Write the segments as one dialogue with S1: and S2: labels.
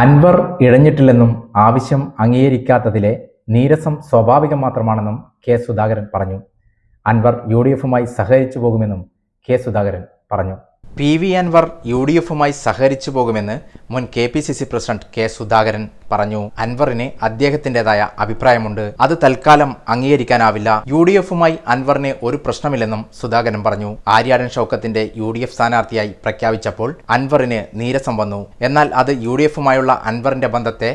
S1: അൻവർ ഇഴഞ്ഞിട്ടില്ലെന്നും ആവശ്യം അംഗീകരിക്കാത്തതിലെ നീരസം സ്വാഭാവികം മാത്രമാണെന്നും കെ സുധാകരൻ പറഞ്ഞു. അൻവർ യു ഡി എഫുമായി സഹകരിച്ചു പോകുമെന്നും കെ സുധാകരൻ പറഞ്ഞു. P V Anwar U D എഫുമായി സഹകരിച്ചു പോകുമെന്ന് മുൻ K P C C president K Sudhakaran പറഞ്ഞു. അൻവറിന് അദ്ദേഹത്തിന്റെതായ അഭിപ്രായമുണ്ട്. അത് തൽക്കാലം അംഗീകരിക്കാനാവില്ല. യു ഡി എഫുമായി അൻവറിന് ഒരു പ്രശ്നമില്ലെന്നും സുധാകരൻ പറഞ്ഞു. ആര്യാടൻ ഷൗക്കത്തിന്റെ യു ഡി എഫ് സ്ഥാനാർത്ഥിയായി പ്രഖ്യാപിച്ചപ്പോൾ അൻവറിന് നീരസം വന്നു. എന്നാൽ അത് യു ഡി എഫുമായുള്ള അൻവറിന്റെ ബന്ധത്തെ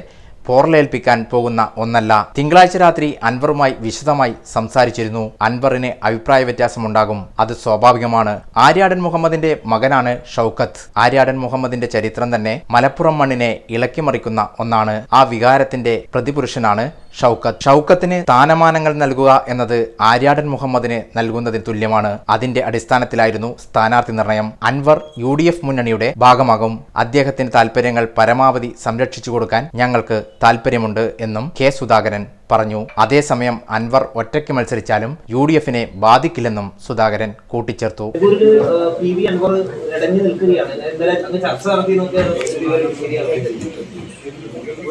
S1: പോർലേൽപ്പിക്കാൻ പോകുന്ന ഒന്നല്ല. തിങ്കളാഴ്ച രാത്രി അൻവറുമായി വിശദമായി സംസാരിച്ചിരുന്നു. അൻവറിന് അഭിപ്രായ വ്യത്യാസമുണ്ടാകും. അത് സ്വാഭാവികമാണ്. ആര്യാടൻ മുഹമ്മദിന്റെ മകനാണ് ഷൗക്കത്ത്. ആര്യാടൻ മുഹമ്മദിന്റെ ചരിത്രം തന്നെ മലപ്പുറം മണ്ണിനെ ഇളക്കിമറിക്കുന്ന ഒന്നാണ്. ആ വികാരത്തിന്റെ പ്രതിപുരുഷനാണ് ഷൗക്കത്ത്. ഷൗക്കത്തിന് സ്ഥാനമാനങ്ങൾ നൽകുക എന്നത് ആര്യാടൻ മുഹമ്മദിന് നൽകുന്നതിന് തുല്യമാണ്. അതിന്റെ അടിസ്ഥാനത്തിലായിരുന്നു സ്ഥാനാർത്ഥി നിർണയം. അൻവർ യു മുന്നണിയുടെ ഭാഗമാകും. അദ്ദേഹത്തിന് താൽപര്യങ്ങൾ പരമാവധി സംരക്ഷിച്ചു കൊടുക്കാൻ ഞങ്ങൾക്ക് താൽപര്യമുണ്ട് എന്നും കെ സുധാകരൻ പറഞ്ഞു. അതേസമയം അൻവർ ഒറ്റയ്ക്ക് മത്സരിച്ചാലും യു ഡി എഫിനെ ബാധിക്കില്ലെന്നും സുധാകരൻ കൂട്ടിച്ചേർത്തു.
S2: ഒരു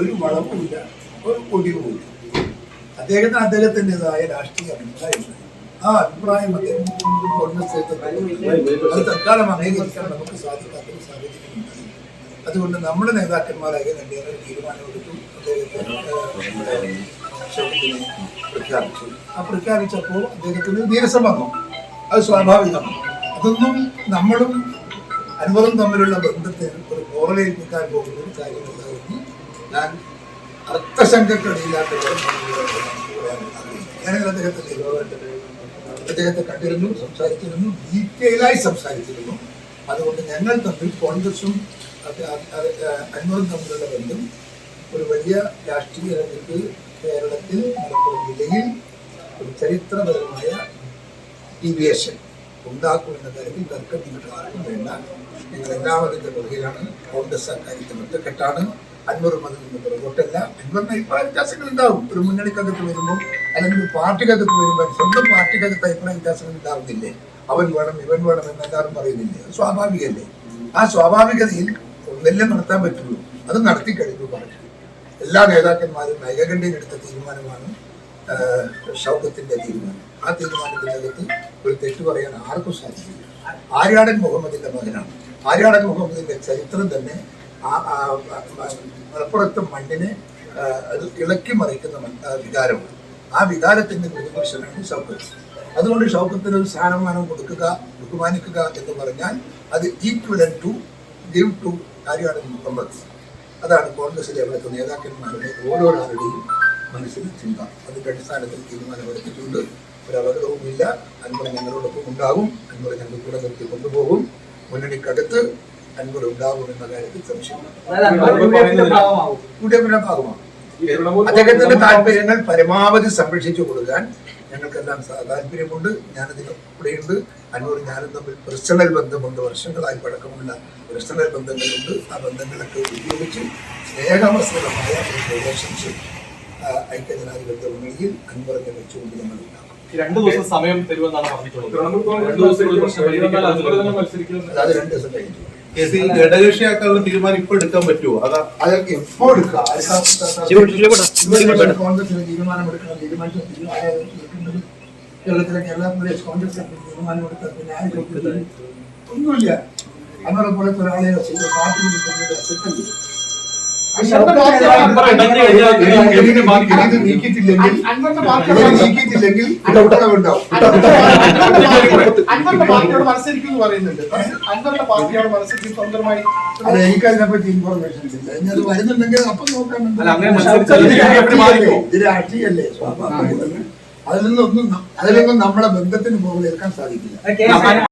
S3: ഒരു വളവുമില്ല ഒരു ഒടിവുമില്ല അദ്ദേഹത്തിന് അദ്ദേഹത്തിന്റെതായ രാഷ്ട്രീയ അഭിപ്രായമുണ്ട്. ആ അഭിപ്രായം അദ്ദേഹം കോൺഗ്രസ് തൽക്കാലം അംഗീകരിക്കാൻ നമുക്ക് സാധിക്കാത്തൊരു സാഹചര്യമുണ്ടായി അതുകൊണ്ട് നമ്മുടെ നേതാക്കന്മാരായ രണ്ടുപേരും തീരുമാനമെടുത്തു പ്രഖ്യാപിച്ചു. ആ പ്രഖ്യാപിച്ചപ്പോൾ അദ്ദേഹത്തിന് നീരസം വന്നു. അത് സ്വാഭാവികമാണ് അതൊന്നും നമ്മളും അനുഭവം തമ്മിലുള്ള ബന്ധത്തെ ഒരു ഓറലേൽപ്പിക്കാൻ പോകുന്ന ഒരു കാര്യമല്ല എന്ന് ഞാൻ അർത്ഥശങ്കക്കടിയില്ലാത്ത ഞാനത് അദ്ദേഹത്തെ അദ്ദേഹത്തെ കണ്ടിരുന്നു സംസാരിച്ചിരുന്നു ഡീറ്റെയിലായി സംസാരിച്ചിരുന്നു. അതുകൊണ്ട് ഞങ്ങൾ തമ്മിൽ കോൺഗ്രസും അൻവറും തമ്മിലുള്ള ബന്ധം ഒരു വലിയ രാഷ്ട്രീയ രംഗത്ത് കേരളത്തിൽ മലപ്പുറം ജില്ലയിൽ ഒരു ചരിത്രപരമായ ഡീവിയേഷൻ ഉണ്ടാക്കുമെന്ന കാര്യത്തിൽ തർക്കം നിങ്ങൾക്ക് ആർക്കും വേണ്ട. നിങ്ങൾ എല്ലാവരുടെ പുറകിലാണ്. കോൺഗ്രസ് സർക്കാരിന്റെ ഒറ്റക്കെട്ടാണ്. അൻവറും അതിൽ നിന്ന് പുറകോട്ടല്ല. അൻവറിന് അഭിപ്രായ വ്യത്യാസങ്ങൾ ഉണ്ടാവും. ഒരു മുന്നണിക്കകത്ത് വരുമ്പോൾ അല്ലെങ്കിൽ പാർട്ടിക്കകത്ത് വരുമ്പോൾ സ്വന്തം പാർട്ടിക്കകത്ത് അഭിപ്രായ വ്യത്യാസങ്ങൾ ഉണ്ടാവുന്നില്ലേ അവൻ വേണം ഇവൻ വേണം എന്ന് എല്ലാവരും പറയുന്നില്ലേ? സ്വാഭാവികല്ലേ? ആ സ്വാഭാവികതയിൽ ഒന്നെല്ലാം നടത്താൻ പറ്റുള്ളൂ. അത് നടത്തി കഴിഞ്ഞു പറഞ്ഞു എല്ലാ നേതാക്കന്മാരും ഏകകണ്ഠയിൽ എടുത്ത തീരുമാനമാണ് ഷൗക്കത്തിന്റെ തീരുമാനം. ആ തീരുമാനത്തിന്റെ അകത്ത് ഒരു തെറ്റ് പറയാൻ ആർക്കും സാധിക്കില്ല. ആര്യാടൻ മുഹമ്മദിന്റെ മകനാണ്. ആര്യാടൻ മുഹമ്മദിന്റെ ചരിത്രം തന്നെ മലപ്പുറത്തെ മണ്ണിനെ അത് ഇളക്കി മറിക്കുന്ന വികാരമാണ്. ആ വികാരത്തിന്റെ പ്രതിപുരുഷനാണ് ഷൗക്കത്ത്. അതുകൊണ്ട് ഷൗക്കത്തിന് ഒരു സ്ഥാനമാനം കൊടുക്കുക ബഹുമാനിക്കുക എന്ന് പറഞ്ഞാൽ അത് equivalent to give to Aryadan Muhammad അതാണ് കോൺഗ്രസിലെ അവിടുത്തെ നേതാക്കന്മാരുടെ ഓരോരാളുടെയും മനസ്സിൽ ചിന്ത. അതിന്റെ അടിസ്ഥാനത്തിൽ തീരുമാനമെടുത്തിട്ടുണ്ട് ഒരു അപകടവുമില്ല അൻപർ ഞങ്ങളോടൊപ്പം ഉണ്ടാകും. അൻപർ ഞങ്ങൾ കൂടെ നിർത്തി കൊണ്ടുപോകും. മുന്നണിക്കകത്ത് അൻപത് ഉണ്ടാകും എന്ന കാര്യത്തിൽ സംശയമില്ല.
S2: അൻവർ യു ഡി എഫിന്റെ ഭാഗമാവും
S3: യു ഡി എഫിന്റെ ഭാഗമാണ് അദ്ദേഹത്തിന്റെ താല്പര്യങ്ങൾ പരമാവധി സംരക്ഷിച്ചു കൊടുക്കാൻ ഞങ്ങൾക്കെല്ലാം താല്പര്യമുണ്ട്. ഞാനതിൽ കൂടെയുണ്ട്. അന്നൂർ ഞാനും തമ്മിൽ പേഴ്സണൽ ബന്ധമുണ്ട്. വർഷങ്ങളായി പഴക്കമുള്ള പേഴ്സണൽ ബന്ധങ്ങളുണ്ട്. ആ ബന്ധങ്ങളൊക്കെ ഉപയോഗിച്ച് സ്നേഹമസ്തരമായ ഒരു റിലേഷൻഷിപ്പ് ഐക്യജനാധിപത്യ മുന്നണിയിൽ അൻവറിനെ വെച്ചുകൊണ്ട് നമ്മൾ ഉണ്ടാകും
S4: രണ്ടു ദിവസം സമയം തരുമെന്നാണ് പറഞ്ഞിട്ടുള്ളത്.
S3: അതായത് രണ്ട് ദിവസം കഴിഞ്ഞു
S5: കേസ് ഈ ഘടകകക്ഷിയാക്കാനുള്ള തീരുമാനം ഇപ്പൊ എടുക്കാൻ പറ്റുമോ അതാ
S3: അതൊക്കെ എപ്പോൾ എടുക്കാം? കോൺഗ്രസിന് തീരുമാനമെടുക്കണം തീരുമാനിച്ച തീരുമാനം കേരളത്തിലെ കേരള പ്രദേശ് കോൺഗ്രസ് തീരുമാനം എടുക്കാൻ ഒന്നുമില്ല. അന്നേരം പോലത്തെ ഒരാളെ പാർട്ടി നീക്കിയിട്ടില്ലെങ്കിൽ ഇത് നീക്കിയിട്ടില്ലെങ്കിൽ ഉണ്ടാവും
S6: അൻവറിന്റെ പാർട്ടിയോട് മത്സരിക്കും എന്ന് പറയുന്നുണ്ട് അൻവറിന്റെ പാർട്ടിയോട് മത്സരിക്കും സ്വന്തമായി
S3: അത് എനിക്കതിനെ പറ്റി ഇൻഫോർമേഷൻസ് ഇല്ല ഇനി അത് വരുന്നുണ്ടെങ്കിൽ അപ്പം നോക്കാൻ
S4: ഇത്
S3: രാഷ്ട്രീയല്ലേ സ്വാഭാവികം അതിൽ നിന്നൊന്നും അതിലൊന്നും നമ്മുടെ നമ്മളെ ബന്ധത്തിന് മുകളിൽ ഏൽക്കാൻ സാധിക്കില്ല